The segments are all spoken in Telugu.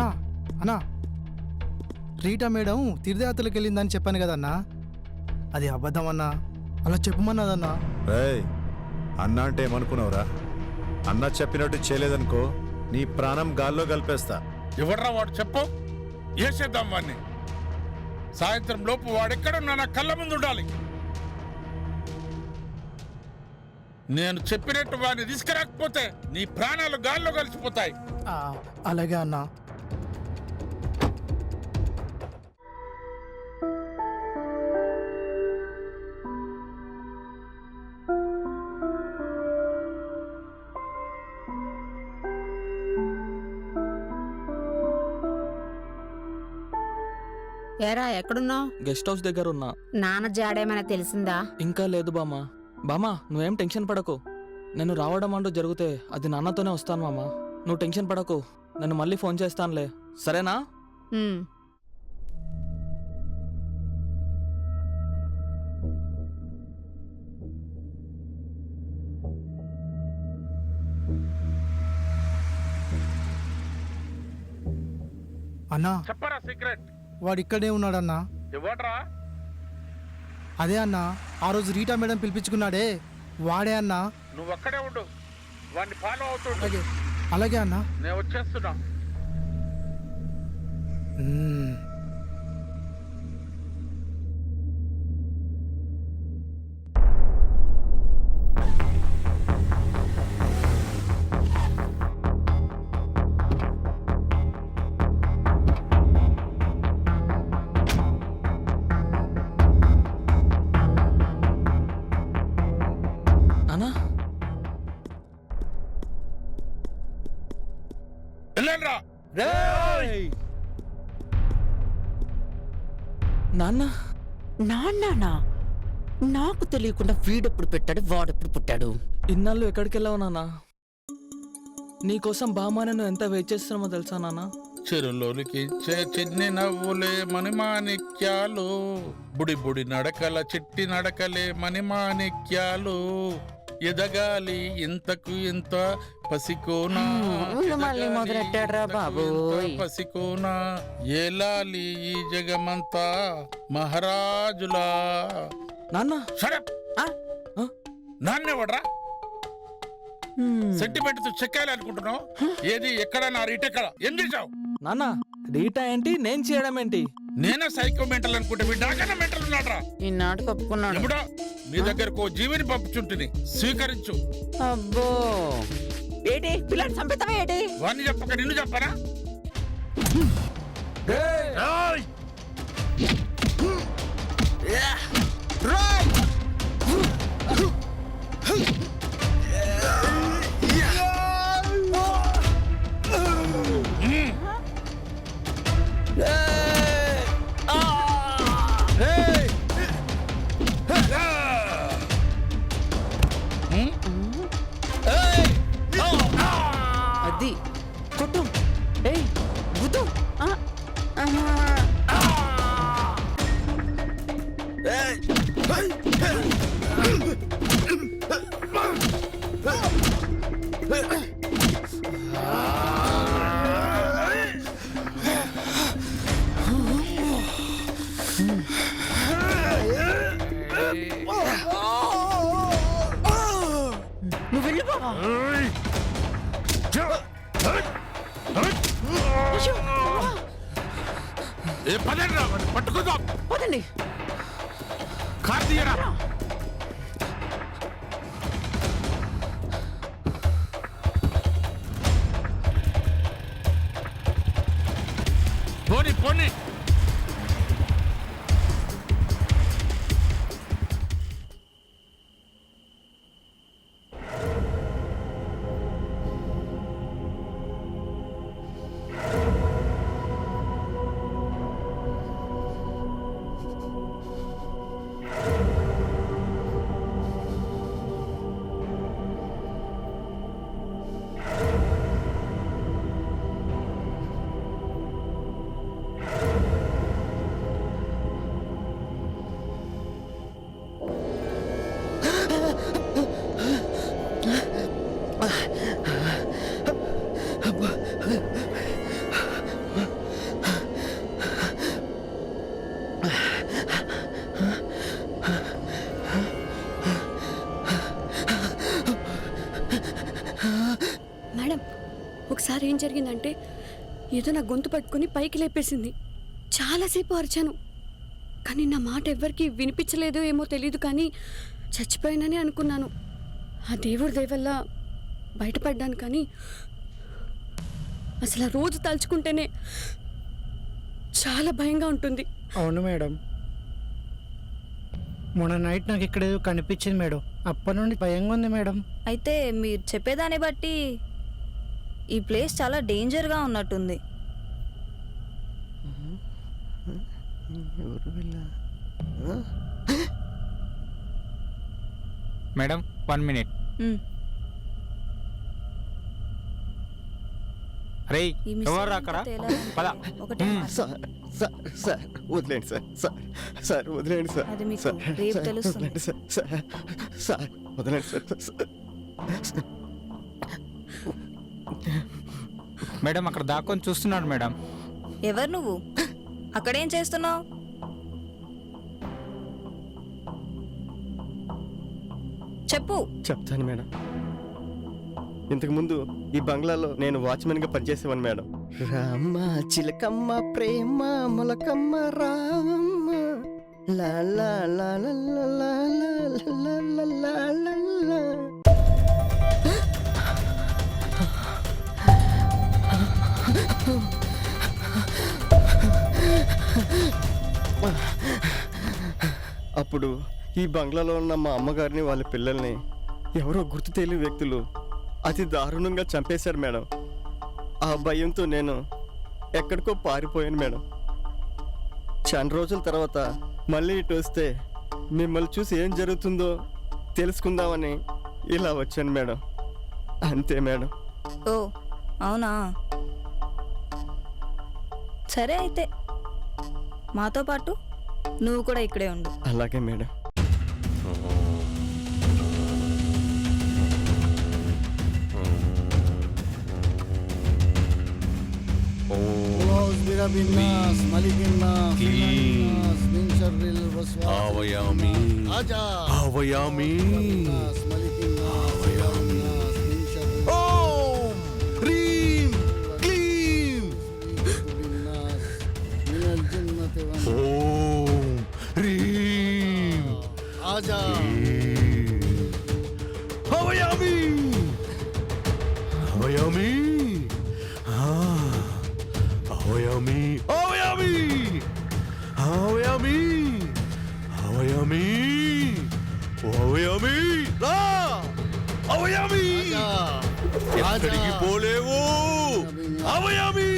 అన్నా అన్నా. రీటా మేడం తీర్థయాత్రలకు వెళ్ళిందని చెప్పాను కదన్నా. అది అబద్ధం అన్నా. అలా చెప్పమన్నదన్నా. రేయ్ అన్న అంటే ఏమనుకున్నావురా? అన్న చెప్పినట్టు చేయలేదనుకో నీ ప్రాణం గాల్లో కలిపేస్తా. ఎవడ్రా వాడు చెప్పు? వేసేద్దాం వాడిని సాయంత్రం లోపు వాడెక్కడున్నా నా కళ్ళ ముందు ఉండాలి. నేను చెప్పినట్టు వాడిని తీసుకురాకపోతే నీ ప్రాణాలు గాల్లో కలిసిపోతాయి. ఆ, అలాగే అన్నా. ఏరా ఎక్కడున్నావు? గెస్ట్ హౌస్ దగ్గర ఉన్నా నాన్న జాడేమైనా తెలిసిందా? ఇంకా లేదు బామ్మ. బామ్మ నువ్వేం టెన్షన్ పడకు. నేను రావడం అంటూ జరిగితే అది నాన్నతోనే వస్తాను మామ. నువ్వు టెన్షన్ పడకు. నేను మళ్ళీ ఫోన్ చేస్తానులే. సరేనా? ఉమ్, అన్నా. చెప్పరా సీక్రెట్. వాడు ఇక్కడే ఉన్నాడన్నా. అదే అన్నా ఆ రోజు రీటా మేడం పిలిపించుకున్నాడే. వాడే అన్నా. నువ్వు అక్కడే ఉండు. వాడిని ఫాలో అవుతుండు అలాగే అలాగే అన్నా. నేను వచ్చేస్తున్నా. వెళ్ళండ్రా నాన్న నాన్నానా? నాకు తెలియకుండా వీడెప్పుడు పెట్టాడు వాడెప్పుడు పుట్టాడు? ఇన్నాళ్ళు ఎక్కడికి వెళ్ళావు నాన్న? నీకోసం బామ్మ నేను ఎంత వెయిట్ చేస్తున్నామో తెలుసా నాన్న? చెరులోనికి చిన్ని నవ్వులే మణిమాణిక్యాలు. బుడి బుడి నడకల చిట్టి నడకలే మణిమాణిక్యాలు. ఎదగాలి ఇంతకు ఇంత పసికోనా? మళ్ళీ ఎదగాలి మొదలెట్టాడ్రా బాబోయ్. పసికోనా? ఏలాలి ఈ జగమంతా మహారాజులా? నాన్న. షడప్ ఆ? ఆ? నాన్నేవడ్రా హ్మ్. సెంటిమెంట్తో చెక్కాలి అనుకుంటున్నావు? ఏది ఎక్కడ నా రీటెక్కడ ఏం చేశావు? నాన్న రీటా ఏంటి? నేను చేయడం ఏంటి? నేనే సైకో మెంటల్ అనుకుంటే మీ నాకన్నా మెంటల్ ఉన్నాడ్రా. ఈ నాటు కప్పుకున్నాడు. ఎప్పుడో నీ దగ్గరకు ఓ జీవిని పంపుచుంటిని. స్వీకరించు. అబ్బో. ఏటి? పిల్లని చంపుతావా ఏటి? వాణ్ణి చెప్పక నిన్ను చెప్పనా? నువ్వు వెళ్ళు బావా అయ్యో, బావా. వాడిని పట్టుకుందాం. పదండి. కార్ తీయరా. జరిగిందంటే ఏదో నా గొంతు పట్టుకొని పైకి లేపేసింది. చాలాసేపు అరిచాను. కానీ నా మాట ఎవ్వరికి వినిపించలేదో ఏమో తెలియదు కానీ చచ్చిపోయానని అనుకున్నాను. ఆ దేవుడి దయవల్ల బయటపడ్డాను కానీ అసలు ఆ రోజు తలుచుకుంటేనే చాలా భయంగా ఉంటుంది. అవును మేడం. మొన్న నైట్ నాకు ఇక్కడ ఏదో కనిపించింది మేడం. అప్పటి నుండి భయంగా ఉంది మేడం. అయితే మీరు చెప్పేదాన్ని బట్టి ఈ ప్లేస్ చాలా డేంజర్గా ఉన్నట్టుంది. Madam one minute. రే అక్కడ పద. సార్ సార్ వదిలేండి సార్ సార్ సార్ వదిలేండి సార్ సార్ వదిలేండి సార్ సార్ సార్. మేడం అక్కడ దాక్కొని చూస్తున్నాడు మేడం ఎవరు నువ్వు అక్కడేం చేస్తున్నావు చెప్పు చెప్తాను మేడం ఇంతకు ముందు ఈ బంగ్లాలో నేను వాచ్మెన్గా పనిచేసేవాను మేడం రామ్మ చిలకమ్మ ప్రేమ మొలకమ్మ రామమ్మ లా లా లా లా లా లా లా లా లా లా అప్పుడు ఈ బంగ్లాలో ఉన్న మా అమ్మగారిని వాళ్ళ పిల్లల్ని ఎవరో గుర్తు తెలియని వ్యక్తులు అతి దారుణంగా చంపేశారు మేడం. ఆ భయంతో నేను ఎక్కడికో పారిపోయాను మేడం. చాలా రోజుల తర్వాత మళ్ళీ ఇటు వస్తే మిమ్మల్ని చూసి ఏం జరుగుతుందో తెలుసుకుందామని ఇలా వచ్చాను మేడం. అంతే మేడం. ఓ అవునా? సరే అయితే. మాతో పాటు నువ్వు కూడా ఇక్కడే ఉండు అలాగే మేడం ఆవయామి ఆవయామి ওম রিম আজা হবাই আমি হবাই আমি হবাই আমি হবাই আমি হবাই আমি হবাই আমি হবাই আমি না হবাই আমি এখানে কি বলে ও হবাই আমি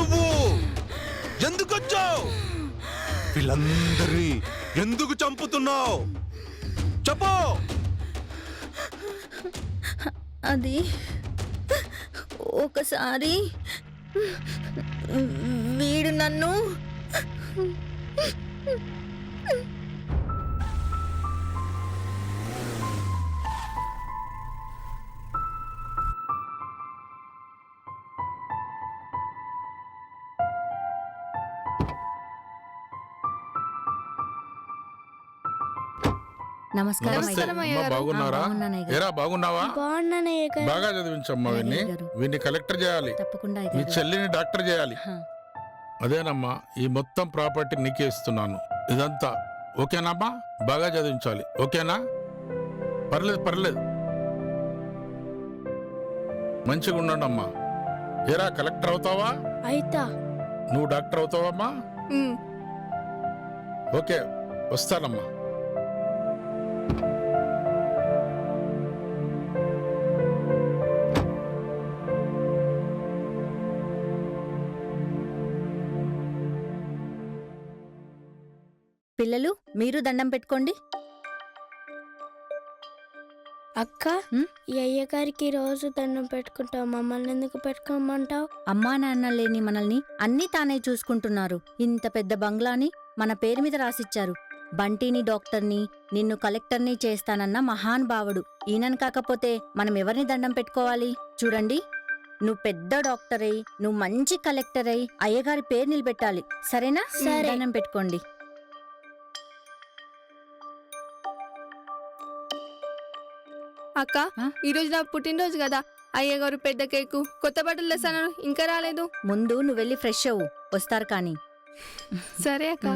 నువ్వు? ఎందుకు వచ్చావు వీళ్ళందరినీ ఎందుకు చంపుతున్నావు? చెప్పు. అది ఒకసారి వీడు నన్ను నమస్కారం అమ్మా, బాగున్నారా? ఏరా బాగున్నావా? బాగా చదివించమ్మా విన్ని అయ్యగారు. వీన్ని కలెక్టర్ చేయాలి. తప్పకుండా మీ చెల్లిని డాక్టర్ చేయాలి. అదేనమ్మా ఈ మొత్తం ప్రాపర్టీ నీకే ఇస్తున్నాను. ఇదంతా. ఓకేనమ్మా? బాగా చదివించాలి. ఓకేనా? పర్లేదు పర్లేదు. మంచిగా ఉండండి అమ్మా ఏరా కలెక్టర్ అవుతావా? అయితా. నువ్వు డాక్టర్ అవుతావమ్మా? ఓకే వస్తానమ్మా. మీరు దండం పెట్టుకోండి. అక్క ఉమ్? ఈ అయ్యగారికి రోజు దండం పెట్టుకుంటావు. మమ్మల్ని ఎందుకు పెట్టుకోమంటావు? అమ్మా నాన్న లేని మనల్ని అన్నీ తానే చూసుకుంటున్నారు. ఇంత పెద్ద బంగ్లాని మన పేరు మీద రాసిచ్చారు. బంటిని డాక్టర్ని నిన్ను కలెక్టర్ని చేస్తానన్న మహాన్ భావుడు ఈయనను కాకపోతే మనం ఎవరిని దండం పెట్టుకోవాలి? చూడండి. నువ్వు పెద్ద డాక్టర్ అయి నువ్వు మంచి కలెక్టర్ అయి అయ్యగారి పేరు నిలబెట్టాలి. సరేనా? సరే. దండం పెట్టుకోండి. అక్క? ఈ రోజు నా పుట్టినరోజు కదా అయ్యగారు పెద్ద కేకు కొత్త బట్టలు తెస్తాను ఇంకా రాలేదు ముందు నువ్వు వెళ్ళి ఫ్రెష్ అవ్వు వస్తారు కానీ సరే అక్క.